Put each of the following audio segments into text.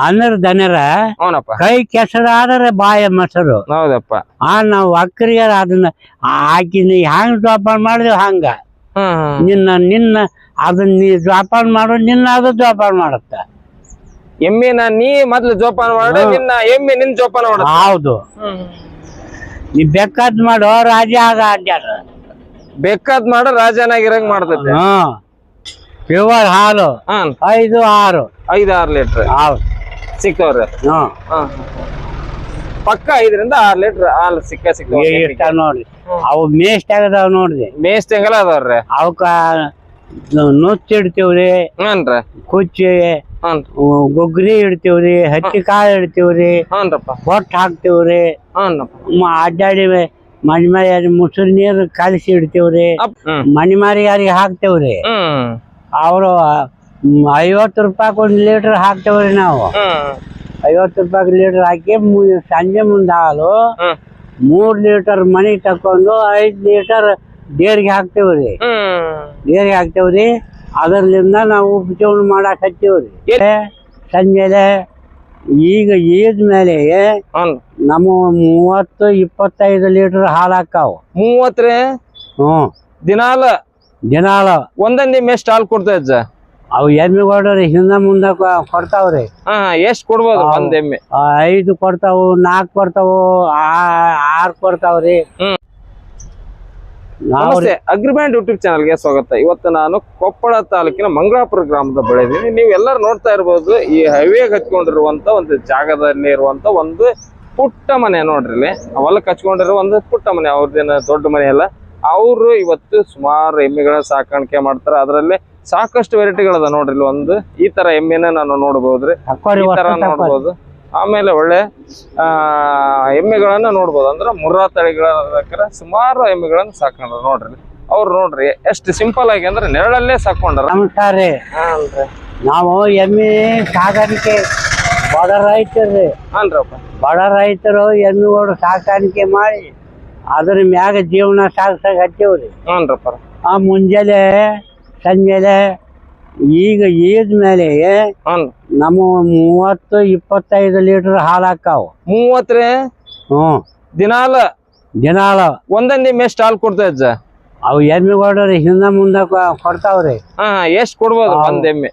ಅನ್ನರ ದನರ ಕೈ ಕೆಸರಾದರೆ ಬಾಯ ಮೊಸರು. ಹೌದಪ್ಪ. ಆ ನಾವು ಅಕ್ಕರಿಗಾರ ಅದನ್ನ ಆಕಿನ ಹ್ಯಾಂಗ್ ಜೋಪಾನ ಮಾಡಿದ್ವಿ ಹಂಗ? ನಿನ್ನ ನಿನ್ನ ಅದನ್ನ ನೀ ಜೋಪಾನ ಮಾಡು ನಿನ್ನ ಅದು ಜೋಪಾನ ಮಾಡುತ್ತ? ಎಮ್ಮಿನ ನೀ ಮೊದ್ಲು ಜೋಪಾನ ಮಾಡು ನಿನ್ನ ಎಮ್ಮೆ ನಿನ್ ಜೋಪಾನ ಮಾಡು ಹೌದು. ನೀ ಬೇಕಾದ್ ಮಾಡೋ ರಾಜ ಆಗ ಅಡ್ಯಾಡ ಬೇಕಾದ್ ಮಾಡೋ ರಾಜನಾಗಿರಂಗ್ ಮಾಡ್ತೈತೆ. ಹ್ಮ್ ಪ್ಯೂರ್ ಹಾಲು. ಐದು ಆರು. ಐದು ಆರ್ ಲೀಟರ್ ಹೌದು ಸಿಕ್ತವ್ರೆ ಹಾ. ಹ್ಮ್ ಪಕ್ಕ ಐದರಿಂದ ಆರು ಲೀಟರ್ ಹಾಲು ಸಿಕ್ಕ ಸಿಕ್ಕ ನೋಡಿ. ನೋಡ್ರಿ ಅವು ಮೇಸ್ಟ್ ಆಗದಾವ್ ನೋಡ್ರಿ. ಮೇಸ್ತಂಗಲ್ಲ ಅದಾವ್ರಿ? ಅವಕ್ಕ ನುಚ್ಚ ಇಡ್ತೀವ್ರಿ. ಹ್ಞೂನ್ರಿ. ಕುಚ್ಚಿ ಹ್ಞೂ ಗೊಗ್ರಿ ಇಡ್ತೀವ್ರಿ ಹತ್ತಿ ಕಾಳು ಇಡ್ತೀವ್ರಿ. ಹ್ಞೂನ್ರಪ್ಪ. ಹೊಟ್ಟು ಹಾಕ್ತೀವ್ರಿ. ಹ್ಞೂನಪ್ಪ ಮ- ಅಡ್ಡಾಡಿ ಮನೆ ಮರಿ ಮುಸುರು ನೀರು ಕಲಸಿ ಇಡ್ತೀವ್ರಿ. ಅಪ್ ಮನೆ ಮಾರಿಗಾರಿಗೆ ಹಾಕ್ತೇವ್ರಿ. ಹ್ಮ್. ಅವರು ಐವತ್ತು ರೂಪಾಯಿ ಒಂದು ಲೀಟರ್ ಹಾಕ್ತೇವ್ರಿ ನಾವು. ಐವತ್ತು ರೂಪಾಯಿ ಲೀಟರ್ ಹಾಕಿ ಸಂಜೆ ಮುಂದೆ ಹಾಲು ಮೂರು ಲೀಟರ್ ಮನೆಗೆ ತಕೊಂಡು ಐದ್ ಲೀಟರ್ ಡೇರಿಗೆ ಹಾಕ್ತೇವ್ರಿ. ಡೇರಿಗೆ ಹಾಕ್ತೇವ್ರಿ. ಅದರ್ಲಿಂದ ನಾವು ಉಪಚರಣೆ ಮಾಡಕ್ ಹತ್ತೇವ್ರಿ. ಸಂಜೆ ಈಗ ಈದ್ ಮೇಲೆ ನಮ್ಮ ಮೂವತ್ತು ಇಪ್ಪತ್ತೈದು ಲೀಟರ್ ಹಾಲು ಹಾಕಾವ್ ಮೂವತ್ತ್ರಿ? ಹ್ಮ್. ದಿನಾಲ ದಿನಾಲ ನಿಮ್ ಎಷ್ಟ್ ಹಾಲ್ ಕೊಡ್ತಾ ಅಜ್ಜ ಅವು ಎಮ್ಮೆ ಕೊಡ್ರಿ ಹಿಂದ ಮುಂದ ಕೊ- ಕೊಡ್ತಾವ್ರಿ. ಹಾ ಎಷ್ಟ್ ಕೊಡ್ಬೋದು. ಒಂದ್ ಎಮ್ಮೆ? ಆ, ಐದು ಕೊಡ್ತಾವು ನಾಲ್ಕು ಕೊಡ್ತಾವು ಆ- ಆರ್ ಕೊಡ್ತಾವ್ರಿ. ಹ್ಮ್. ನಮಸ್ತೆ ಅಗ್ರಿಬ್ಯಾಂಡ್ ಯೂಟ್ಯೂಬ್ ಚಾನಲ್ಗೆ ಸ್ವಾಗತ. ಇವತ್ತು ನಾನು ಕೊಪ್ಪಳ ತಾಲೂಕಿನ ಮಂಗಳಾಪುರ ಗ್ರಾಮದ ಬೆಳೆದೀನಿ ನೀವು ಎಲ್ಲರೂ ನೋಡ್ತಾ ಇರ್ಬೋದು ಈ ಹೈವೇಗೆ ಹಚ್ಕೊಂಡಿರುವಂತ ಒಂದು ಜಾಗದಲ್ಲಿ ಇರುವಂತ ಒಂದು ಪುಟ್ಟ ಮನೆ ನೋಡ್ರಿ ಇಲ್ಲಿ. ಹೊಲಕ್ಕೆ ಹಚ್ಕೊಂಡಿರೋ ಒಂದು ಪುಟ್ಟ ಮನೆ ಅವ್ರದ್ದೇನ ದೊಡ್ಡ ಮನೆ ಅಲ್ಲ. ಅವರು ಇವತ್ತು ಸುಮಾರು ಎಮ್ಮೆಗಳ ಸಾಕಾಣಿಕೆ ಮಾಡ್ತಾರೆ. ಅದರಲ್ಲಿ ಸಾಕಷ್ಟು ವೆರೈಟಿಗಳದ ನೋಡ್ರಿ ಒಂದು. ಈ ತರ ಎಮ್ಮೆನ ನಾನು ನೋಡ್ಬೋದ್ರಿ. ಈ ತರ ನೋಡ್ಬೋದು. ಆಮೇಲೆ ಒಳ್ಳೆ ಆ ಎಮ್ಮೆಗಳನ್ನ ನೋಡ್ಬೋದು. ಅಂದ್ರೆ ಮುರ್ರಾ ತಳಿಗಳ ಸುಮಾರು ಎಮ್ಮೆಗಳನ್ನ ಸಾಕೊಂಡ್ರ ನೋಡ್ರಿ. ಅವ್ರು ನೋಡ್ರಿ ಎಷ್ಟು ಸಿಂಪಲ್ ಆಗಿ ಅಂದ್ರೆ ನೆರಳಲ್ಲೇ ಸಾಕೊಂಡ್ರ. ನಮಸ್ಕಾರ ನಾವು ಎಮ್ಮೆ ಸಾಕಾಣಿಕೆ ಬಡ ಹಾನ್ರಪ್ಪ ಬಡ ರೈತರು ಎಮ್ಮೆಗಳು ಸಾಕಾಣಿಕೆ ಮಾಡಿ ಅದ್ರ ಮ್ಯಾಗ ಜೀವನ ಸಾಗಿಸಕ್ ಹಾನ್ರಪ್ಪ ಆ ಮುಂಜಾನೆ ಸಂಜೆಲೆ ಈಗ ಈದ್ ಮೇಲೆ ನಮ್ಮ ಮೂವತ್ತು ಇಪ್ಪತ್ತೈದು ಲೀಟರ್ ಹಾಲು ಹಾಕಾವು ಮೂವತ್ತ್ರಿ? ಹ್ಮ್ ದಿನಾಲ? ದಿನಾಲ. ಒಂದೊಂದೇ ಎಷ್ಟು ಹಾಲು ಕೊಡ್ತಾ ಅಜ್ಜ ಅವು ಎಮ್ಮೆಗಳು ಹಿಂದ ಮುಂದ ಕೊಡ್ತಾವ್ರಿ. ಹಾ ಎಷ್ಟ್ ಕೊಡ್ಬೋದು. ಒಂದ್ ಎಮ್ಮೆ?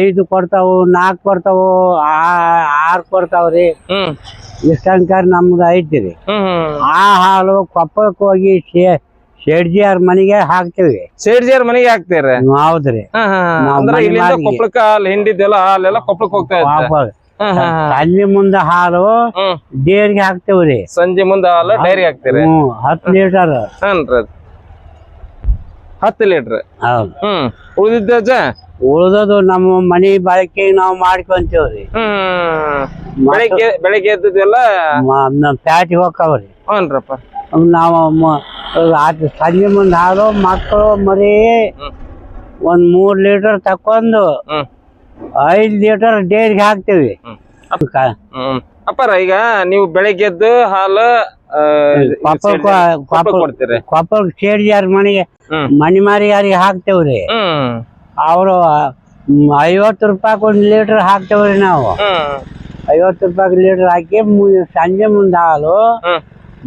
ಐದು ಕೊಡ್ತಾವು ನಾಲ್ಕು ಕೊಡ್ತಾವು ಆರ್ ಕೊಡ್ತಾವ್ರಿ. ಹ್ಮ್. ಇಷ್ಟಂಕರ್ ನಮ್ದು ಐತಿ ರೀ ಹ್ಮ್ ಹ್ಮ್. ಆ ಹಾಲು ಕೊಪ್ಪಕ್ಕೆ ಹೋಗಿ ಶೇ- ಶೇಡ್ಜಿ ಅವ್ರ ಮನೆಗೆ ಶೇಟ್ಜಿ ಅವ್ರ ಮನೆಗೆ ಹಾಕ್ತೀರ? ಹೌದ್ರಿ. ಹಾ ಹಾ ಹಾ. ನಾವ್ ಅಂದ್ರೆ ಮನೆ ಇಲ್ಲಿಂದ ಮಾರಿಗೆ. ಕೊಪ್ಪಳಕ್ಕ ಹಾಲು ಹಿಂಡಿದ್ದೆಲ್ಲ ಹಾಲೆಲ್ಲ ಕೊಪ್ಪಳಕ್ಕೆ ಹೋಗ್ತಾ ಇದ್ದ ವಾಪಸ್ ಹಾ ಹಾ ಹಾ. ಸಂಜೆ ಮುಂದೆ ಹಾಲು ಹ್ಮ್. ಡೇರ್ಗೆ ಹಾಕ್ತೇವ್ರಿ. ಸಂಜೆ ಮುಂದೆ ಹಾಲು ಡೈರಿ ಹಾಕ್ತೀರಿ? ಹ್ಮ್ ಹತ್ತು ಲೀಟರ್. ಹಾನ್ರಿ. ಹತ್ತು ಲೀಟರ್. ಹೌದು. ಹ್ಮ್. ಉಳಿದಿದ್ದ ಅಜ್ಜ ಉಳ್ದದು ನಮ್ಮ ಮನಿ ಬಾಳಿಕೆ ನಾವು ಮಾಡ್ಕೊಂತೇವ್ರಿ. ಹ್ಮ್. ಬೆಳಿಗ್ಗೆ ಬೆಳಿಗ್ಗೆ ನಮ್ ಪ್ಯಾಟಿ ಹೋಗ್ತಾವ್ರಿ. ಹ್ಞೂನ್ರಪ್ಪ ನಾವು ಮ- ಸಂಜೆ ಮುಂದೆ ಹಾಲು ಮಕ್ಕಳು ಮರಿ ಹ್ಮ್. ಒಂದ್ ಮೂರ್ ಲೀಟರ್ ತಕೊಂಡು ಹ್ಮ್. ಐದ್ ಲೀಟರ್ ಡೇರಿಗೆ ಹಾಕ್ತೀವಿ. ಹ್ಮ್. ಕ- ಹ್ಮ್. ಅಪ್ಪಾರ ಈಗ ನೀವು ಬೆಳಿಗ್ಗೆ ಎದ್ದು ಹಾಲು ಆ, ಕೊಪ್ಪಳ ಕೊಡ್ತೀರಿ. ಕೊಪ್ಪಳ ಸೇಡ್ಜಾರ್ ಮನೆಗೆ ಹ್ಮ್. ಮನೆ ಮಾರಿಗಾರಿಗೆ ಹಾಕ್ತೇವ್ರಿ. ಹ್ಮ್. ಅವರು ಐವತ್ತು ರೂಪಾಯಿ ಒಂದು ಲೀಟರ್ ಹಾಕ್ತೇವ್ರಿ ನಾವು. ಐವತ್ತು ರೂಪಾಯಿ ಲೀಟರ್ ಹಾಕಿ ಸಂಜೆ ಮುಂದೆ ಹಾಲು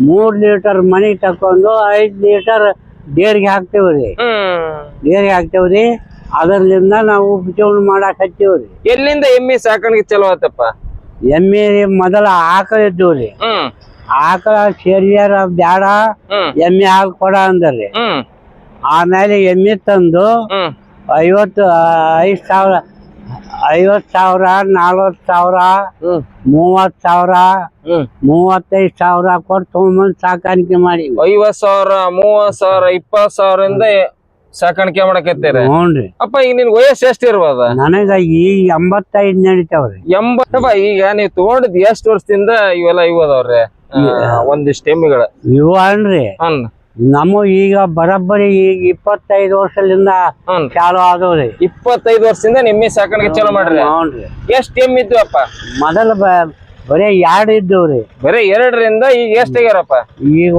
ಮೂರ್ ಲೀಟರ್ ಮನೆ ತಕೊಂಡು ಐದ್ ಲೀಟರ್ ಡೇರ್ಗೆ ಹಾಕ್ತೇವ್ರಿ. ದೇರ್ಗೆ ಡೇರ್ಗೆ ಹಾಕ್ತೇವ್ರಿ. ಅದರ್ಲಿಂದ ನಾವು ಉಪಜೀವನ ಮಾಡಕ್ ಹತ್ತೀವ್ರಿ ಎಲ್ಲಿಂದ ಎಮ್ಮಿ ಸಾಕಾಣಿಕೆ ಚಲೋ ಆತಪ್ಪ? ಎಮ್ಮೆ ಮೊದಲ ಆಕಳ ಇದ್ದವ್ರಿ ಆಕಳ ಸೇರಿಯಾರ ಬ್ಯಾಡ ಎಮ್ಮಿ ಹಾಲು ಕೊಡ ಅಂದ್ರಿ. ಆಮೇಲೆ ಎಮ್ಮೆ ತಂದು ಐವತ್ತು ಐದು ಸಾವಿರ ಐವತ್ತು ಸಾವಿರ ನಲ್ವತ್ತು ಸಾವಿರ ಮೂವತ್ತು ಸಾವಿರ ಮೂವತ್ತೈದು ಸಾವಿರ ಕೊಟ್ಟು ತೊಗೊಂಬಂದು ಸಾಕಾಣಿಕೆ ಮಾಡಿ. ಐವತ್ ಸಾವಿರ ಮೂವತ್ ಸಾವಿರ ಇಪ್ಪತ್ ಸಾವಿರದಿಂದ ಸಾಕಾಣಿಕೆ ಮಾಡಕತ್ತೀರಿ? ಹ್ಞೂನ್ರಿ. ಅಪ್ಪ ಈಗ ನಿನ್ ವಯಸ್ಸು ಎಷ್ಟು ಇರ್ಬೋದ ನನಗ ಈಗ ಎಂಬತ್ತೈದು ನಡೀತಾವ್ರಿ. ಎಂಬತ್ತಪ್ಪ ಈಗ ನೀವು ತಗೊಂಡಿದ್ ಎಷ್ಟ್ ವರ್ಷದಿಂದ ಇವೆಲ್ಲ ಇವು ಅದಾವ್ರಿ? ಆ, ಒಂದಿಷ್ಟು ಎಮ್ಮಿಗಳ. ಇವು ಅನ್ರಿ. ಹನ್ ನಮ್ಮ ಈಗ ಬರಬ್ಬರಿ ಈಗ ಇಪ್ಪತ್ತೈದು ವರ್ಷದಿಂದ ಹ್ಞೂ ಚಾಲು ಆದವ್ರಿ. ಇಪ್ಪತ್ತೈದು ವರ್ಷದಿಂದ ನಿಮ್ಮ ಸಾಕಾಣಿಕೆ ಚಾಲು ಮಾಡ್ರಿ. ಹ್ಞೂನ್ರಿ. ಎಷ್ಟ್ ಎಮ್ಮಿ ಇದ್ವು ಅಪ್ಪ ಮೊದಲ ಬ- ಬರೀ ಎರಡು ಇದ್ದವ್ರಿ. ಬರೀ ಎರಡರಿಂದ ಈಗ ಎಷ್ಟು ಆಗ್ಯಾರಪ್ಪ? ಈಗ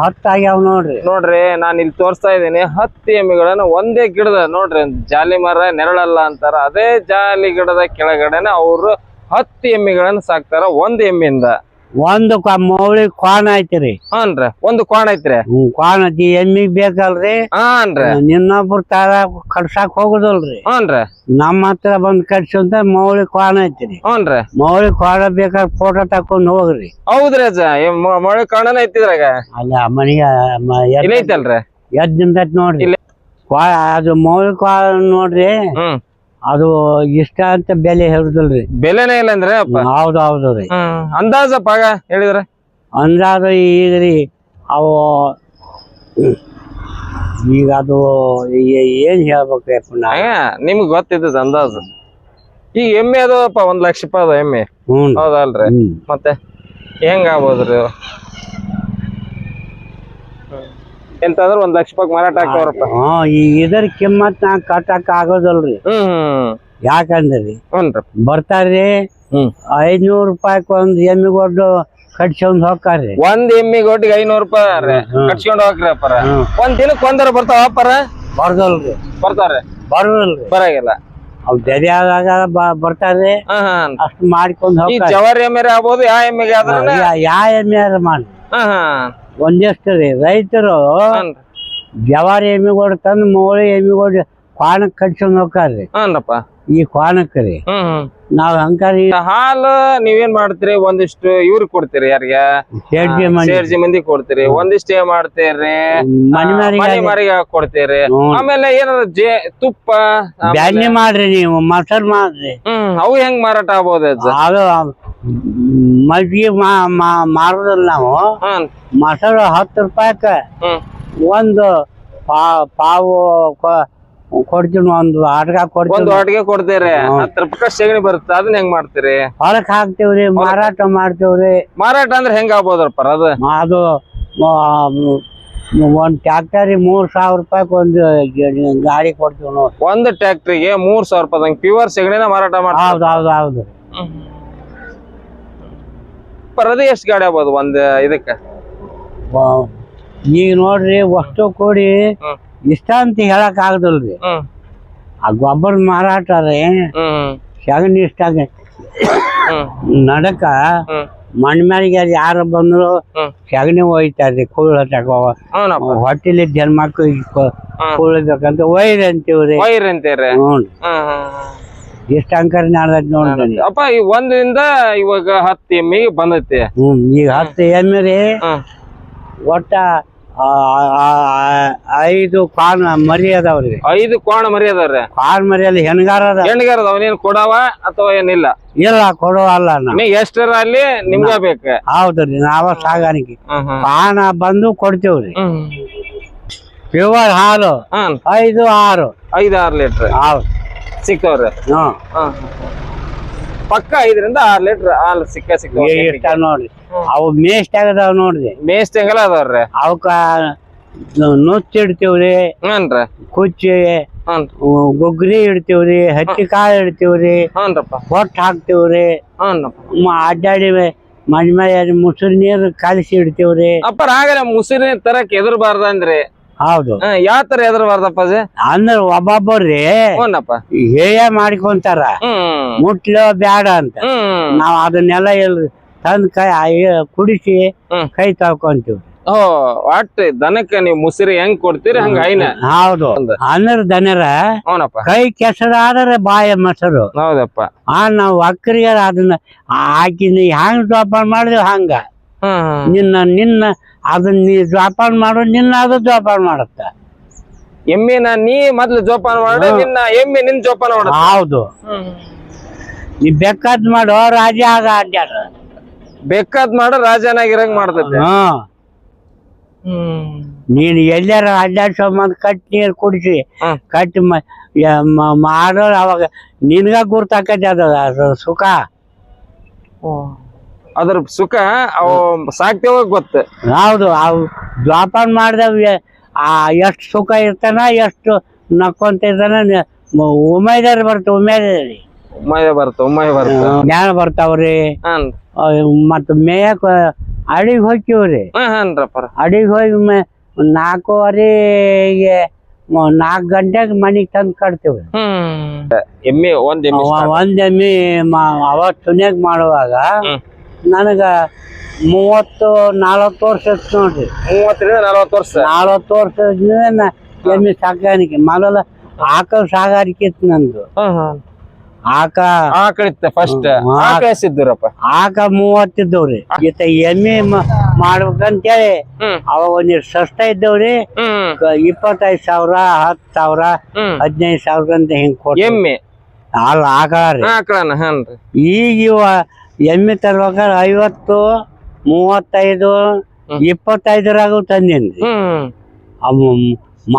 ಹತ್ತು ಆಗ್ಯಾವ ನೋಡ್ರಿ. ನೋಡ್ರಿ ನಾನು ಇಲ್ಲಿ ತೋರಿಸ್ತಾ ಇದ್ದೀನಿ ಹತ್ತು ಎಮ್ಮಿಗಳನ್ನ ಒಂದೇ ಗಿಡದ ನೋಡ್ರಿ ಜಾಲಿ ಮರ ನೆರಳಲ್ಲ ಅಂತಾರ ಅದೇ ಜಾಲಿ ಗಿಡದ ಕೆಳಗಡೆನೆ ಅವರು ಹತ್ತು ಎಮ್ಮೆಗಳನ್ನ ಸಾಕ್ತಾರ ಒಂದ್ ಎಮ್ಮೆಯಿಂದ ಒಂದು ಮೌಳಿ ಕ್ವಾಣ ಐತ್ರಿ. ಹಾನ್ರಿ ಒಂದು ಕೋಣ ಐತ್ರಿ? ಹ್ಮ್ ಕ್ವಾಣ ಐತಿ ಎಮ್ಮಿಗ್ ಬೇಕಲ್ರಿ. ಹಾನ್ರಿ. ನಿನ್ನೊಬ್ರು ತಾರ ಕಡ್ಸಾಕ್ ಹೋಗುದಲ್ರಿ. ಹಾನ್ರಿ. ನಮ್ಮ ಹತ್ರ ಬಂದ್ ಕಡ್ಸಂತ ಮೌಳಿ ಕ್ವಾಣ ಐತ್ರಿ. ಹ್ಞೂನ್ರಿ ಮೌಳಿ ಕ್ವಾಣ ಬೇಕಾದ್ರೆ ಫೋಟೋ ತಕೊಂಡ್ ಹೋಗ್ರಿ. ಹೌದ್ರಿ ಅಜ್ಜ ಮೌಳಿ ಕಾಣನ ಐತಿದ್ರಾಗ? ಅಲ್ಲ ಮನೆಗೆ ಐತಲ್ರಿ? ಎದ್ ನಿಂತೈತ್ ನೋಡ್ರಿ. ಕ್ವಾ ಅದು ಮೌಳಿ ಕ್ವಾಣ ನೋಡ್ರಿ. ಹ್ಮ್. ಅದು ಇಷ್ಟ ಅಂತ ಬೆಲೆ ಹೇಳುದಲ್ರಿ. ಬೆಲೆನೇ ಇಲ್ಲ ಅಂದ್ರೆ ಅಪ್ಪ. ಹೌದು ಹೌದು ರೀ. ಅಂದಾಜಪ್ಪ ಆಗ ಹೇಳಿದ್ರ? ಅಂದಾಜು ಈಗ ರೀ ಅವು ಈಗ ಅದು ಏ- ಏನ್ ಹೇಳ್ಬೇಕು ನಿಮ್ಗೆ ಗೊತ್ತಿದ್ದ ಗೊತ್ತಿದ್ದದ ಅಂದಾಜು. ಈಗ ಎಮ್ಮೆ ಅದಪ್ಪ ಒಂದ್ ಲಕ್ಷ ರೂಪಾಯಿ ಅದ ಎಮ್ಮೆ. ಹ್ಞೂ ಹೌದಲ್ರಿ. ಮತ್ತೆ ಹೆಂಗ್ ಆಗ್ಬೋದ್ರಿ? ಎಂತಂದ್ರ ಒಂದ್ ಲಕ್ಷ ರೂಪಾಯಿ ಮಾರಾಟ ಆಗ್ತಾವ್ರಪ್ಪ ಹಾ ಇದ್ರ ಕಿಮ್ಮತ್ ನಾ ಕಟ್ಟಕ್ ಆಗೋದಲ್ರಿ. ಹ್ಮ್ ಯಾಕಂದ್ರಿ? ಹ್ಞೂನ್ರಿ. ಬರ್ತಾರ್ರಿ. ಐದ್ನೂರ್ ರೂಪಾಯಿಕ್ ಒಂದ್ ಎಮ್ಮಿಗೊಡ್ಡು ಕಟ್ಸ್ಕೊಂಡ್ ಹೋಗ್ತಾರ್ರಿ ಒಂದ್ ಎಮ್ಮಿ ಐನೂರ್ ರೂಪಾಯಿ. ಕಟ್ಸ್ಕೊಂಡ್ ಹೋಗ್ರಿ ಅಪ್ಪರ. ಒಂದ್ ದಿನಕ್ ಒಂದರ ಬರ್ತಾವ ಅಪ್ಪರ? ಬರ್ದಲ್ರಿ. ಬರ್ತಾರ ಬರೋದಲ್ರಿ. ಬರಾಗಿಲ್ಲ ಅವ್ ಜರಿ ಆದಾಗ ಬರ್ತಾರೆ ಬರ್ತಾರ್ರಿ. ಹಾ ಮಾಡ್ಕೊಂಡ್ ಹೋಗ್ತಾರ ಜವಾರಿ ಎಮ್ಮೆರೆ ಆಗ್ಬೋದು ಯಾ ಎಮ್ಮೆಗೆ ಆದ್ರ ಯಾ ಎಮ್ಮೆ ಮಾಡಿ ಒಂದಿಷ್ಟು ರೀ. ರೈತರು ಜವಾರಿ ಎಮ್ಮಿ ಎಮ್ಮಿಗೋಡು ತಂದು ಮೋಳಿ ಎಮ್ಮಿಗೋಡು ಕ್ವಾಣಕ್ ಕಟ್ಸ್ಕೊಂಡ್ ಹೋಗ್ತಾರ್ರಿ ಹಾನ್ರಪ್ಪ ಈ ಕ್ವಾಣಕ್ ರೀ. ನಾವ್ ಹಂಗಾರಿ ಹಾಲು ನೀವೇನ್ ಮಾಡ್ತೀರಿ? ಒಂದಿಷ್ಟು ಇವ್ರಿಗೆ ಕೊಡ್ತೀರಿ ಯಾರಿಗೆ? ಮನೆ ಸೇರ್ಜಿ ಮಂದಿ. ಕೊಡ್ತೀರಿ. ಒಂದಿಷ್ಟು ಏನ್ ಮಾಡ್ತೀರಿ ಮನೆ ಮಾರಿಗೆ ಕೊಡ್ತೀರಿ. ಆಮೇಲೆ ಏನಾರ ಜೇ ತುಪ್ಪ ಬ್ಯಾನಿ ಮಾಡ್ರಿ ನೀವು ಮಸರ್ ಮಾಡ್ರಿ. ಹ್ಮ್ ಅವು ಹೆಂಗ್ ಮಾರಾಟ ಆಗ್ಬೋದು ಅದು ಮಜ್ಜಿಗೆ ಮಾರುದಿಲ್ಲ ನಾವು. ಮಸಾಲ ಮೊಸರು ಹತ್ತು ರೂಪಾಯಿಕ. ಒಂದು ಪಾವು ಕೊಡ್ತೀನಿ ಒಂದು ಅಡ್ಗ ಕೊಡ್ತೀವಿ ಕೊಡ್ತೀರಿ. ಹತ್ತು ರೂಪಾಯಿ ಸೆಗಣಿ ಬರುತ್ತೆ. ಅದನ್ನ ಹೆಂಗ್ ಮಾಡ್ತೀರಿ? ಹೊರಕ್ ಹಾಕ್ತೇವ್ರಿ ಮಾರಾಟ ಮಾಡ್ತೇವ್ರಿ. ಮಾರಾಟ ಅಂದ್ರೆ ಹೆಂಗ್ ಆಗ್ಬೋದ್ರಪ್ಪ ಅದು? ಅದು ಒಂದ್ ಟ್ಯಾಕ್ಟರಿ ಮೂರ್ ಸಾವಿರ ರೂಪಾಯಿ ಒಂದು ಗಾಡಿ ಕೊಡ್ತೀವಿ ನೋಡಿ ಒಂದ್ ಟ್ಯಾಕ್ಟ್ರಿಗೆ ಮೂರ್ ಸಾವಿರ ರೂಪಾಯಿ ಪ್ಯೂರ್ ಸೆಗಣಿನ ಮಾರಾಟ ಮಾಡ್ತಾರೆ? ಹೌದು ಹೌದು ಹೌದು. ಪ್ರತಿ ಎಷ್ಟು ಗಾಡಿ ಆಗ್ಬೋದು ಒಂದ್ ಇದಕ್ಕ. ನೀವ್ ನೋಡ್ರಿ ವಸ್ತು ಕೋಡಿ ಹ್ಮ್. ಇಷ್ಟ ಅಂತ ಹೇಳಕ್ ಆಗದಲ್ರಿ. ಹ್ಮ್. ಆ ಗೊಬ್ಬರ ಮಾರಾಟ ರೀ ಹ್ಮ್ ಸಗಣಿ ಇಷ್ಟ ಹ್ಮ್. ನಡಕ ಮಣ್ಣ ಮಣ್ ಮ್ಯಾಲಿಗೆ ಅದು ಯಾರು ಬಂದ್ರು ಹ್ಮ್. ಸಗಣಿ ಒಯ್ತಾರ್ರಿ ಕೂಳ ತಗೋ ಹ್ಞೂನಪ್ಪ ಹೊಟ್ಟಿಲಿ ಜನ್ಮಕ್ಕೂ ಕೂಳ್ಬೇಕಂತ ಒಯ್ರಿ ಅಂತೀವ್ರಿ. ಅಂತೀರಿ. ಹ್ಞೂ ಹ್ಮ್ ಹ್ಮ್. ಇಷ್ಟ ಅಂಕರ್ ನಾಡ್ದೈತಿ ನೋಡ್ರಿ ಅಪ್ಪ ಈ ಒಂದರಿಂದ ಇವಾಗ ಹತ್ತು ಎಮ್ಮಿಗೆ ಬಂದೈತಿ. ಹ್ಮ್ ಈಗ ಹತ್ತು ಎಮ್ಮೆ ರೀ ಒಟ್ಟ ಆ, ಆ, ಆ, ಐದು ಕಾನ್ ಮರಿ ಅದಾವ್ರಿ ಐದು ಕೋಣ ಮರಿ ಅದಾವ್ರಿ ಕಾನ್ ಮರಿಯಲ್ಲಿ ಹೆಣ್ಗಾರ ಅದ ಹೆಣ್ಗಾರ ಅವನೇನ್ ಕೊಡವ ಅಥವಾ ಏನಿಲ್ಲ. ಇಲ್ಲ ಕೊಡುವಲ್ಲ ಅಲ್ಲ ನೀ ಎಷ್ಟರ ಅಲ್ಲಿ ನಿಮ್ಗ ಬೇಕ. ಹೌದ್ರಿ ನಾವ ಸಾಗಾಣಿಕೆ. ಹ್ಮ್ ಬಂದು ಕೊಡ್ತೇವ್ರಿ ಹ್ಮ್. ಪ್ಯೂರ್ ಹಾಲು. ಹ್ಮ್. ಐದು ಆರು. ಐದ್ ಆರ್ ಲೀಟರ್. ಹೌದು. ಸಿಕ್ತವ್ರಿ. ಹ್ಮ್ ಹ್ಮ್ ಪಕ್ಕ ಐದರಿಂದ ಆರ್ ಲೀಟರ್ ಹಾಲು ಸಿಕ್ಕ ಸಿಕ್ಕ ಇಷ್ಟ ನೋಡ್ರಿ. ಅವು ಮೇಸ್ಟ್ ಆಗದಾವ ನೋಡ್ರಿ. ಮೇಸ್ಟ್ ಹೆಂಗಲ್ಲ ಅದಾವ್ರಿ? ಅವಕ್ಕ ನುಚ್ಚ ಇಡ್ತೀವ್ರಿ. ಹ್ಞೂನ್ರಿ ಕುಚ್ಚಿ ಗೊಗ್ರಿ ಇಡ್ತೀವ್ರಿ ಹತ್ತಿ ಕಾಳು ಇಡ್ತೀವ್ರಿ. ಹ್ಞೂನ್ರಪ್ಪ ಹೊಟ್ಟು ಹಾಕ್ತೀವ್ರಿ. ಹ್ಞೂನಪ್ಪ ಮ- ಅಡ್ಡಾಡಿ ಮನೆ ಮೇಲೆ ಮುಸುರು ನೀರು ಕಲಸಿ ಇಡ್ತೀವ್ರಿ. ಅಪ್ಪ ಆಗಲ್ಲ ಮುಸಿರಿ ತರಕ್ ಎದುರ್ಬಾರ್ದ ಅಂದ್ರಿ ಹೌದು. ಯಾವ ತರ ಎದುರ್ಬಾರ್ದಪ್ಪ ಅಜ್ಜಿ? ಅಂದ್ರ ಒಬ್ಬೊಬ್ಬರ್ರಿ ಹೇಯ ಮಾಡ್ಕೊಂತಾರ. ಮುಟ್ಲು ಬ್ಯಾಡ ಅಂತ. ನಾವ್ ಅದನ್ನೆಲ್ಲ ಎಲ್ ತಂದ್ ಕೈ ಕುಡಿಸಿ ಕೈ ತಳ್ಕೊಂತೀವಿ. ಓ ಒಟ್ಟು ದನಕ್ಕ ನೀವು ಮುಸಿರಿ ಹೆಂಗ್ ಕೊಡ್ತೀರಿ ಹಂಗ ಐನ? ಹೌದು. ಅಂದ್ರ ದನರ ಕೈ ಕೆಸರಾದ್ರೆ ಬಾಯ ಮೊಸರು. ಹೌದಪ್ಪ. ಆ ನಾವು ಅಕ್ಕರಿಗೆ ಅದನ್ನ ಆಕಿನ ಹ್ಯಾಂಗ ಜೋಪಾನ ಮಾಡಿದ್ವಿ ಹಂಗ. ನಿನ್ನ ನಿನ್ನ ಅದನ್ನ ನೀ ಜೋಪಾನ ಮಾಡು ನಿನ್ನ ಅದು ಜೋಪಾನ ಮಾಡುತ್ತ. ಎಮ್ಮಿನ ನೀ ಮೊದ್ಲು ಜೋಪಾನ ಮಾಡು ನಿನ್ನ ಎಮ್ಮೆ ನಿನ್ ಜೋಪಾನ ಮಾಡ ಹೌದು. ನೀ ಬೇಕಾದ್ ಮಾಡೋ ರಾಜ ಆಗ ಅಡ್ಡಾಡ ಬೇಕಾದ್ ಮಾಡ ರಾಜನಾಗಿರಂಗ್ ಮಾಡ್ತೈತೆ. ಹ್ಮ್ ಹ್ಮ್. ನೀನು ಎಲ್ಲಾರ ಅಡ್ಡಾಡ್ಸೋ ಮಂದ್ ಕಟ್ ನೀರು ಕುಡಿಸಿ ಕಟ್ ಕಟ್ಟಿ ಮ- ಯ- ಮ- ಅವಾಗ ನಿನ್ಗ ಗುರ್ತಾಕತಿ ಅದ ಅದು ಸುಖ. ಅದ್ರ ಸುಖ ಅವು ಸಾಕ್ತೇವ ಗೊತ್ತ. ಹೌದು ಅವು ದ್ವಾಪನ್ ಮಾಡಿದವ್ ಆ ಎಷ್ಟು ಸುಖ ಇರ್ತಾನ ಎಷ್ಟು ನಕ್ಕೊಂತ ಇರ್ತಾನ ಉಮೇದಾರಿ ಬರ್ತ ಉಮೇದಾರಿ ಉಮಯ ಬರ್ತ ಉಮಯ ಬರ್ತ. ಜ್ಞಾನ ಬರ್ತಾವ್ರಿ. ಮತ್ತ ಮೇಯಕ್ ಅಡಿಗೆ ಹೋಗ್ತೀವ್ರಿ ಅಡಿಗೆ ಹೋಗಿ ನಾಲ್ಕೂವರೆಗೆ ನಾಲ್ಕು ಗಂಟೆಗೆ ಮನೆಗೆ ತಂದು ಕಟ್ತೀವಿ ಎಮ್ಮೆ ಒಂದ್ ಎಮ್ಮೆ. ಒಂದ್ ಎಮ್ಮಿ ಅವಾಗ ತುನ್ಯಾಗ ಮಾಡುವಾಗ. ನನಗ ಮೂವತ್ತು ನಲವತ್ತು ವರ್ಷ ಇತ್ತು ನೋಡ್ರಿ. ಮೂವತ್ತರಿಂದ ನಲವತ್ತು ವರ್ಷ. ನಲವತ್ತು ವರ್ಷದಿಂದ ಎಮ್ಮೆ ಸಾಕಾಣಿಕೆ. ಮೊದಲ ಆಕಳ ಸಾಗಾಣಿಕೆ ಇತ್ತು ನಂದು. ಆಕ ಆಕಳಿತ್ತ ಫಸ್ಟ್ ಆಕಳಿಸಿದ್ರಪ್ಪ ಆಕ ಮೂವತ್ತಿದ್ದವ್ರಿ ಈತ ಎಮ್ಮೆ ಮಾಡ್ಬೇಕಂತೇಳಿ ಅವಾಗ ಒಂದಿಷ್ಟು ಸಸ್ತ ಇದ್ದವ್ರಿ. ಇಪ್ಪತ್ತೈದು ಸಾವಿರ ಹತ್ತು ಸಾವಿರ ಹದಿನೈದು ಸಾವಿರ ಅಂತ ಹಿಂಗ್ ಕೊಟ್ಟು ಎಮ್ಮೆ? ಅಲ್ಲ ಆಕಳ ರೀ. ಈಗ ಇವ ಎಮ್ಮೆ ತರ್ಬೇಕಾದ್ರೆ ಐವತ್ತು ಮೂವತ್ತೈದು ಇಪ್ಪತ್ತೈದರಾಗೂ ಅವು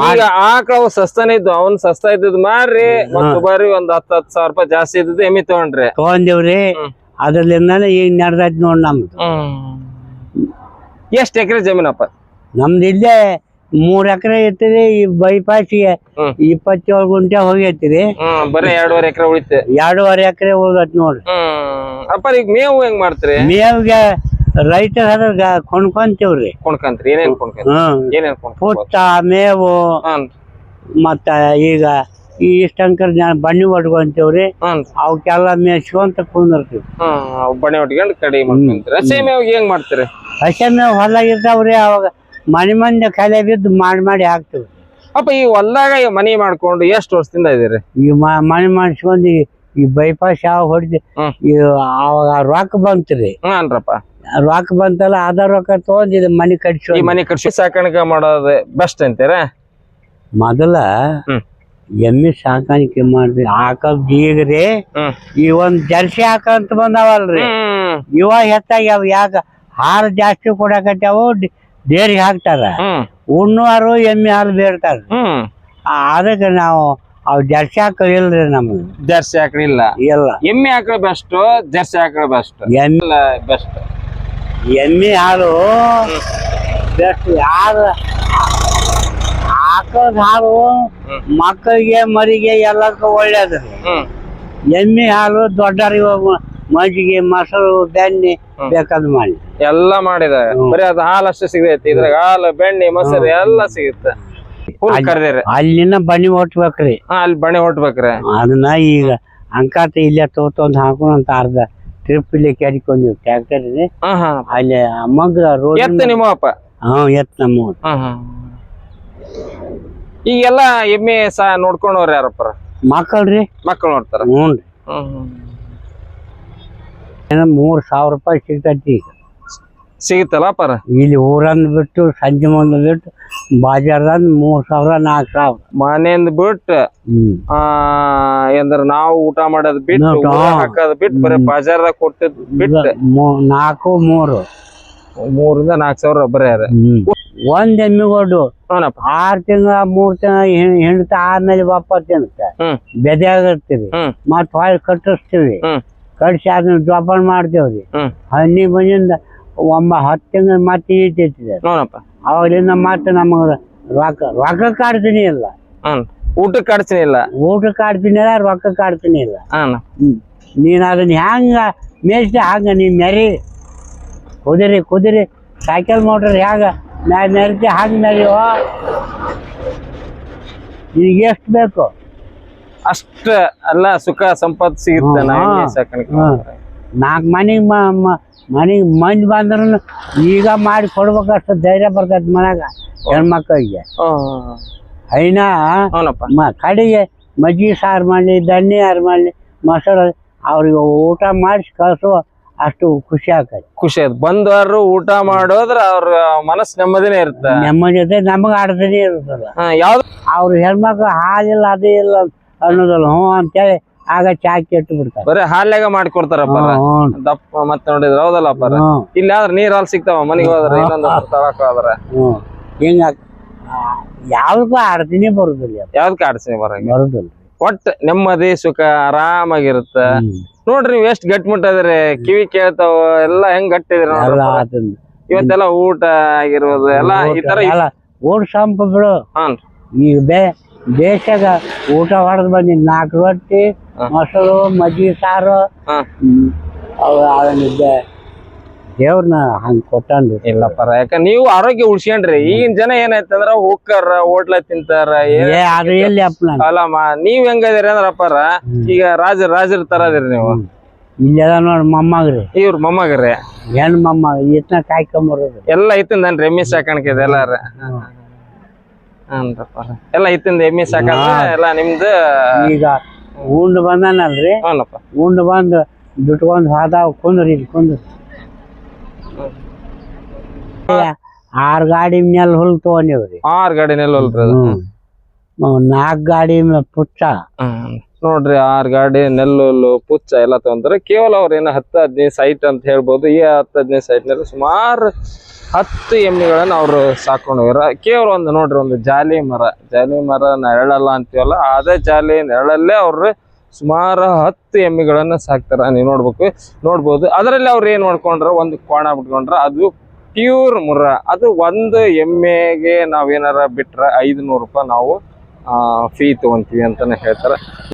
ಈಗ ಆಕಳ ಸಸ್ತಾನೆ ಇದ್ದು ಅವನ್ ಸಸ್ತ ಇದ್ದದ್ ಮಾರ್ರಿ ಮತ್ತ್ ದುಬಾರಿ ಒಂದ್ ಹತ್ತು ಹತ್ತು ಸಾವಿರ ರೂಪಾಯಿ ಜಾಸ್ತಿ ಇದ್ದದ್ದು ಎಮ್ಮಿ ತಗೊಂಡ್ರಿ. ತಗೊಂಡೇವ್ರಿ. ಅದ್ರಲ್ಲಿಂದಾನೆ ಈಗ ನಡ್ದೈತ್ ನೋಡ್ ನಮ್ದು. ಎಷ್ಟ್ ಎಕರೆ ಜಮೀನಪ್ಪ? ನಮ್ದು ಇಲ್ಲೇ ಮೂರ್ ಎಕರೆ ಇರ್ತೀರಿ ಈ ಬೈಪಾಸಿಗೆ. ಇಪ್ಪತ್ತೇಳು ಗುಂಟೆ ಹೋಗೈತಿರಿ. ಬರೀ ಎರಡೂವರೆ ಎಕರೆ ಉಳಿತೆ. ಎರಡೂವರೆ ಎಕರೆ ಹೋಗತ್ ನೋಡ್ರಿ. ಅಪ್ಪ ಈಗ ಮೇವು ಹೆಂಗ್ ಮಾಡ್ತೀರಿ? ಮೇವ್ಗೆ ರೈತರ್ ಅದ್ರ ಕೊಂಡ್ಕೊಂತೀವ್ರಿ. ಕೊಂಡ್ಕಂತ್ರಿ ಏನೇನ್ ಕೊಂಡ್ಕಂತ್ರಿ? ಹ್ಮ್. ಏನೇನ್ ಕೊಂಡ್ಕೊಂತ ಪುಟ್ಟ ಮೇವು ಮತ್ತ ಈಗ ಈ ಇಷ್ಟಂಕರ್ ಜನ ಹೊಡ್ಕೊಂತೇವ್ರಿ ಅವಕ್ಕೆಲ್ಲ ಮೇಯ್ಸ್ಕೊಂತ ಕುಂದಿರ್ತೀವಿ. ಹ್ಮ್ ಬಣೆ ಹೊಟ್ಕೊಂಡು ಕಡಿಮೆ ಮಾಡ್ಕೊಂತೀರಿ. ಹಸಿ ಮೇವು ಹೆಂಗ್ ಮಾಡ್ತೀರಿ? ಹಸೆ ಮೇವು ಹೊಲ ಇರ್ತಾವ್ರಿ ಅವಾಗ ಮನೆ ಮಂದಿ ಕಲೆ ಬಿದ್ದು ಮಾಡಿ ಮಾಡಿ ಹಾಕ್ತಿವಿ ಅಪ್ಪ ಈ ಹೊಲ್ದಾಗ ಈ ಮನಿ ಮಾಡ್ಕೊಂಡು ಎಷ್ಟು ವರ್ಷದಿಂದ ಇದೀರಿ? ಈ ಮ- ಮನೆ ಮಾಡಿಸ್ಕೊಂಡು ಈ- ಬೈಪಾಸ್ ಯಾವ ಹೊಡ್ದು ಅವಾಗ ರೊಕ್ಕ ಬಂತ್ರಿ. ಅನ್ರಪ್ಪ. ರೊಕ್ಕ ಬಂತಲ್ಲ ಅದ ರೊಕ್ಕ ತಗೊಂಡ್ ಮನಿ ಮನೆ ಕಟ್ಸಿ ಮನಿ ಕಟ್ಸಿ ಸಾಕಾಣಿಕೆ ಮಾಡೋದು ಬೆಸ್ಟ್ ಅಂತೀರ? ಮೊದಲ ಎಮ್ಮಿ ಸಾಕಾಣಿಕೆ ಮಾಡ್ರಿ ಹಾಕದ್ ಈಗ್ರಿ ಹ್ಮ್. ಈ ಒಂದ್ ಜರ್ಸಿ ಹಾಕಂತ ಬಂದಾವಲ್ರಿ. ಇವ ಹೆಚ್ಚಾಗ್ಯಾವ ಯಾಕ? ಹಾರ ಜಾಸ್ತಿ ಕೊಡಕತ್ತಾವು ಡೇರಿ ಹಾಕ್ತಾರ. ಉಣ್ಣು ಉಣ್ಣುವಾರು ಎಮ್ಮೆ ಹಾಲು ಬೇಡ್ತಾರ. ಅದಕ್ಕೆ ನಾವು ಅವ್ ಜರ್ಸಿ ಆಕಳ ಇಲ್ರಿ ನಮ್ಗೆ ಜರ್ಸಿ ಆಕಳ ಇಲ್ಲ. ಇಲ್ಲ. ಎಮ್ಮೆ ಆಕಳ ಬೆಸ್ಟ್ ಜರ್ಸಿ ಆಕಳ ಬೆಸ್ಟ್ ಎಮ್ಮೆ ಬೆಸ್ಟ್ ಎಮ್ಮೆ ಹಾಲು ಬೆಸ್ಟ್ ಯಾರು ಆಕಳದ ಹಾಲು. ಮಕ್ಕಳಿಗೆ ಮರಿಗೆ ಎಲ್ಲದಕ್ಕೂ ಒಳ್ಳೇದ್ರಿ ಎಮ್ಮೆ ಹಾಲು ದೊಡ್ಡರಿಗೆ ಮಜ್ಜಿಗೆ ಮೊಸರು ಬೆಣ್ಣೆ ಬೇಕಾದ ಮಾಡಿ. ಎಲ್ಲ ಮಾಡಿದ. ಬರೀ ಅದು ಹಾಲು ಅಷ್ಟೇ ಸಿಗೈತಿ ಇದ್ರಾಗ ಹಾಲು ಬೆಣ್ಣೆ ಮೊಸರು ಎಲ್ಲ ಸಿಗುತ್ತೆ. ಫುಲ್ ಅಲ್ಲಿ- ಕರ್ದಿರಿ. ಅಲ್ಲಿನ ಬನ್ನಿ ಹೊಟ್ಬೇಕ್ರಿ. ಅಲ್ಲಿ ಬಣೆ ಹೊಟ್ಬೇಕ್ರಿ. ಅದನ್ನ ಈಗ ಅಂಕಾತ ಇಲ್ಲೇ ತೋತೊಂದು ಹಾಕೋಣಂತ ಅರ್ಧ ಟ್ರಿಪ್ ಇಲ್ಲಿ ಕೆಡಿಕೊಂಡಿವಿ ಟ್ರ್ಯಾಕ್ಟರ್ ಅಲ್ಲಿ ಮಗ್ರ ರೋಡ್ ಎತ್ತ ನಿಮ್ಮ ಅಪ್ಪ ಹಾ ಎತ್ ನಮ್ಮ ಈಗೆಲ್ಲ ಎಮ್ಮೆ ಸಾ ನೋಡ್ಕೊಂಡವ್ರ ಯಾರಪ್ಪ ಮಕ್ಕಳ್ರಿ? ಮಕ್ಕಳು ನೋಡ್ತಾರ? ಹ್ಞೂ. ಮೂರ್ ಸಾವಿರ ರೂಪಾಯಿ ಸಿಗ್ತೈತಿ ಈಗ. ಸಿಗುತ್ತಲ್ಲ ಪರ ಇಲ್ಲಿ ಊರಂದ್ ಬಿಟ್ಟು ಸಂಜೆ ಮುಂದೆ ಬಿಟ್ಟು ಬಾಜಾರ್ದಂದ್ ಮೂರ್ ಸಾವಿರ ನಾಲ್ಕು ಸಾವಿರ. ಮನೆಯಿಂದ ಬಿಟ್ಟು ಹ್ಮ್. ಆ ಎಂದ್ರ ನಾವು ಊಟ ಮಾಡೋದ್ ಬಿಟ್ಟು ಊಟ- ಹಾಕೋದ್ ಬಿಟ್ಟು ಬರೀ ಬಾಜಾರ್ದಾಗ ಕೊಟ್ಟಿದ್ ಬಿಟ್ಟು. ಮೂ- ನಾಲ್ಕು ಮೂರು. ಮೂರಿಂದ ನಾಲ್ಕು ಸಾವಿರ ಬರೀ ಅದ. ಹ್ಮ್. ಒಂದ್ ಎಮ್ಮಿಗೊಡ್ಡು ಹ್ಞೂನಪ್ಪ ಆರ್ ತಿಂಗಳ ಮೂರ್ ತಿಂಗಳ ಹೆಣ್ತ ಆದ್ಮೇಲೆ ವಾಪಸ್ ತಿನ್ನುತ್ತೆ. ಹ್ಮ್. ಬೆದೆಯಾಗಿರ್ತೀವಿ. ಹ್ಮ್. ಮತ್ತ್ ಹೊಳ್ಳಿ ಕಟ್ಟಿಸ್ತೀವಿ. ಹ್ಮ್. ಕಟ್ಸಿ ಅದನ್ನ ಜೋಪಾನ ಮಾಡ್ತೇವ್ರಿ. ಹ್ಮ್. ಹನ್ನಿ ಬಂದಿಂದ ಒಂಬ ಹತ್ತು ತಿಂಗಳ ಮತ್ತೆ ಈಟೈತಿದೆ ನೋಡಪ್ಪ ಅವಾಗಲಿಂದ ಮತ್ತೆ ನಮಗ ರೊಕ್ಕ ರೊಕ್ಕ ಕಾಡ್ತೀನಿ ಇಲ್ಲ. ಊಟ ಊಟಕ್ಕೆ ಅಡಚಣೆ ಇಲ್ಲ. ಊಟ ಕಾಡ್ತೀನಿ ಇಲ್ಲ ರೊಕ್ಕ ಕಾಡ್ತೀನಿ ಇಲ್ಲ. ಹಾಂ ನೀನ್ ಅದನ್ನ ಹೆಂಗ ಮೇಯ್ಸಿ ಹಂಗ ನೀ ಮೆರಿ. ಕುದಿರಿ ಕುದಿರಿ. ಸೈಕಲ್ ಮೋಟರ್ ಹ್ಯಾಂಗ ಮ್ಯಾ ಮೆರಿತಿ ಹಂಗ ಮೆರಿಯೋ. ನಿನಗೆ ಎಷ್ಟು ಬೇಕು? ಅಷ್ಟ ಅಲ್ಲ ಸುಖ ಸಂಪತ್ತು ಸಿಗುತ್ತೆ. ನಾಲ್ಕು ಮನೆಗೆ ಮನೆಗೆ ಮಂದಿ ಬಂದ್ರು ಈಗ ಮಾಡಿ ಕೊಡ್ಬೇಕಷ್ಟು ಧೈರ್ಯ ಬರ್ತೈತಿ ಮನ್ಯಾಗ ಹೆಣ್ಮಕ್ಳಿಗೆ. ಐನಾ ಮ ಕಡೆಗೆ ಮಜ್ಜಿಗೆ ಸಾರು ಮಾಡಲಿ ದಣ್ಣಿ ಯಾರು ಮಾಡಲಿ ಮೊಸರು ಅವ್ರಿಗೆ ಊಟ ಮಾಡಿಸಿ ಕಳಿಸೋ ಅಷ್ಟು ಖುಷಿ ಆಗ್ತದೆ. ಖುಷಿ ಆಯ್ತು. ಬಂದವರು ಊಟ ಮಾಡೋದ್ರ ಅವ್ರ ಮನಸ್ಸು ನೆಮ್ಮದಿನೇ ಇರ್ತದೆ ನೆಮ್ಮದಿ ಜೊತೆ ನಮಗೆ ಆಡ್ತಾನೆ ಇರ್ತದ ಹಾ, ಯಾವ್ದು? ಅವ್ರ ಹೆಣ್ಮಕ್ಳು ಹಾಲಿಲ್ಲ ಅದೇ ಇಲ್ಲ ಅನ್ನೋದಲ್ಲ ಹ್ಞೂ ಅಂತೇಳಿ ಆಗ ಚಾ ಕೆಟ್ಟು ಬಿಡ್ತಾರೆ. ಬರೀ ಹಾಲ್ಯಾಗ ಮಾಡ್ಕೊಡ್ತಾರಪ್ಪ. ದಪ್ಪ ಮತ್ತೆ ನೋಡಿದ್ರ ಹೌದಲ್ಲಪ್ಪ ಇಲ್ಲಿ ಆದ್ರೆ ನೀರ್ ಹಾಲ್ ಸಿಗ್ತಾವ ಮನೆಗೆ ಹೋದ್ರೆ ಇನ್ನೊಂದು ತಳಕ ಹೋದ್ರ. ಹ್ಞೂ ಹಿಂಗ ಯಾವ್ದಕ್ಕೂ ಆಡ್ತೀನಿ ಬರುದಿಲ್ಲ ಯಾವ್ದಕ್ಕೆ ಆಡ್ತೀನಿ ಬರಂಗ ಬರುದಿಲ್ಲ. ಒಟ್ ನೆಮ್ಮದಿ ಸುಖ ಆರಾಮಾಗಿರುತ್ತ. ನೋಡ್ರಿ ನೀವ್ ಎಷ್ಟ್ ಗಟ್ಟಿಮುಟ್ಟದ್ರಿ ಕಿವಿ ಕೇಳ್ತಾವ ಎಲ್ಲಾ ಹೆಂಗ್ ಗಟ್ಟಿದ್ರಿ ಇವತ್ತೆಲ್ಲ ಊಟ ಆಗಿರ್ಬೋದು ಎಲ್ಲ ಈ ತರ ಊಟ ಸಂಪ ಬಿಡು. ಹಾನ್ ಈಗ ಬೇ ದೇಶಾಗ ಊಟ ಹೊಡೆದು ಬಂದಿದ್ ನಾಲ್ಕು ರೊಟ್ಟಿ. ಮೊಸರು ಮಜ್ಜಿ ಸಾರು. ದೇವ್ರನ್ನ ಹಂಗ್ ಕೊಟ್ಟನ್ರಿ ಇಲ್ಲಪ್ಪ ಯಾಕ ನೀವು ಆರೋಗ್ಯ ಉಳ್ಸ್ಕೊಂಡ್ರಿ. ಈಗಿನ ಜನ ಏನಾಯ್ತಂದ್ರ ಹೋಗ್ತಾರ ಹೋಟ್ಲ ತಿಂತಾರ ಅಲ್ಲಮ್ಮ ನೀವ್ ಹೆಂಗದಿರಿ ಅಂದ್ರಪ್ಪಾರ ಈಗ ರಾಜ ರಾಜರ ತರ ಅದಿರಿ ನೀವು. ಇಲ್ಲೆಲ್ಲ ನೋಡಿ ಮೊಮ್ಮಗ್ರಿ. ಇವ್ರ ಮೊಮ್ಮಗ್ರಿ. ಹೆಣ್ ಮೊಮ್ಮ ಇತ್ನ ಕಾಯ್ಕೊಂಬರೋದು. ಎಲ್ಲ ಐತಿಂದನ್ರಿ ಎಮ್ಮಿ ಸಾಕಾಣಿಕೆ ಇದೆ ಎಲ್ಲಾರ? ಎಲ್ಲ ಐತಿಂದ ಎಮ್ಮಿ ಸಾಕಾಣಿಕೆ ಎಲ್ಲ ನಿಮ್ದು? ಈಗ ಉಂಡು ಬಂದಾನಲ್ರಿ? ಹ್ಞೂನಪ್ಪ ಉಂಡು ಬಂದು ಬಿಟ್ಕೊಂಡ್ ಹೋದಾವ ಕುಂದ್ರಿ ಇಲ್ಲಿ ಕುಂದ್ರಿ. ಆರ್ ಗಾಡಿ ಮೇಲೆ ಹುಲ್ ತಗೊಂಡಿವ್ರಿ ಆರ್ ಗಾಡಿ ಅದು. ನಾಲ್ಕು ಗಾಡಿ ಪುಚ್ಚ. ನೋಡ್ರಿ ಆರ್ ಗಾಡಿ ನೆಲ್ಲುಲ್ಲು ಪುಚ್ಚ ಎಲ್ಲ ತಗೊಂತಾರೆ ಕೇವಲ ಅವ್ರ ಏನ ಹತ್ತು ಹದಿನೈದು ಸೈಟ್ ಅಂತ ಹೇಳ್ಬೋದು. ಈ ಹತ್ತು ಹದಿನೈದು ಸೈಟ್ನಲ್ಲಿ ಸುಮಾರು ಹತ್ತು ಎಮ್ಮೆಗಳನ್ನ ಅವರು ಸಾಕೊಂಡವ್ರ ಕೇವಲ ಒಂದು ನೋಡ್ರಿ, ಒಂದು ಜಾಲಿ ಮರ. ಜಾಲಿ ಮರ ನೆರಳಲ್ಲ ಅಂತೀವಲ್ಲ, ಅದೇ ಜಾಲಿ ನೆರಳಲ್ಲೇ ಅವ್ರು ಸುಮಾರು ಹತ್ತು ಎಮ್ಮೆಗಳನ್ನ ಸಾಕ್ತಾರ. ನೀವು ನೋಡ್ಬೇಕು, ನೋಡ್ಬೋದು. ಅದರಲ್ಲಿ ಅವ್ರು ಏನು ಮಾಡ್ಕೊಂಡ್ರ? ಒಂದು ಕೋಣ ಬಿಟ್ಕೊಂಡ್ರ. ಅದು ಪ್ಯೂರ್ ಮುರ. ಅದು ಒಂದು ಎಮ್ಮೆಗೆ ನಾವೇನಾರ ಬಿಟ್ರೆ ಐದುನೂರು ರೂಪಾಯಿ ನಾವು ಫೀ ತಗೊಂತೀವಿ ಅಂತಾನೆ ಹೇಳ್ತಾರೆ.